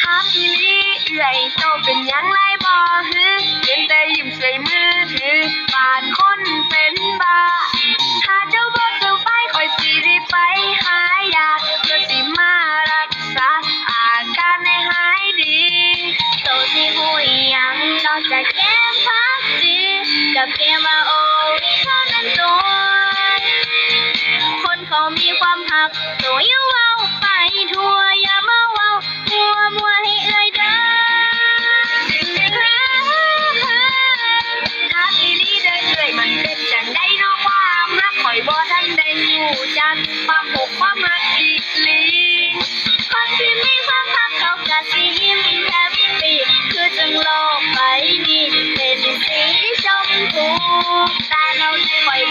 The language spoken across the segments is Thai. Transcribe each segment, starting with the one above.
ถามอีลีเอื่อยโตเป็นยังไรบ่ฮึเห็นแต่ยิ้มใส่มือถือปานคนเป็นบ้าถ้าเจ้าบ่สบายคอยสิได้ไปหายาเพื่อสิมารักษาอาการให้หายดีโตที่หูยังนอกจากเกมพับจีกับเกมมาโอ วีเท่านั้นตัว คนเขามีความหักตัวอย่าเว้าไปทั่วอย่ามาเว้ามัวมัวให้เอ่ยเด้อถ้าอีลีเด้อเอ่ยมันเป็นจังไดเนาะความรักคอยบ่ทันได้รู้จักความหกความรักอีลีคนที่มีความหักเขาก็สิยิ้มแฮปปี้คือจังโลกใบนี้เป็นสีชมพู แต่เราจะคอย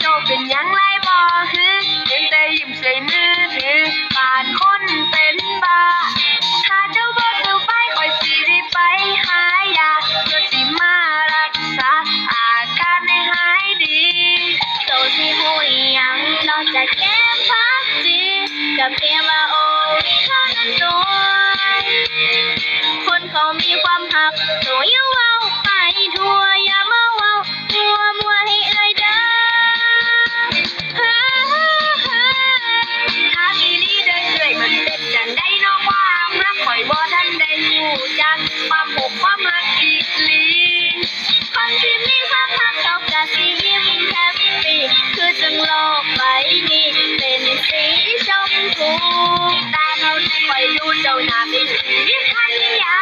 โตเป็นยังไรบ่ฮึเห็นแต่ยิ้มใส่มือถือปานคนเป็นบ้าถ้าเจ้าบ่สบายคอยสิได้ไปหายาเพื่อสิมารักษาอาการให้หายดีโตที่หูอีหยังนอกจากเกมพับจีกับเกมมาโอวีเท่านั้นตัวคนเขามีความหักต ดูเจ้าหน้าเป็นสีทันยา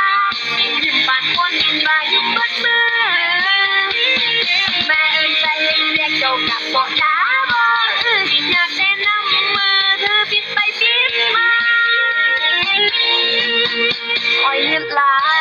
ยิ้มปานคนบายิ้มเบิดมือ แม่เอิ้นใจเรียกเจ้ากับบอกตาบ่เอ้ยอยากแต่น้ำมือเธอปิดไปปิดมาคอยเงินหลาย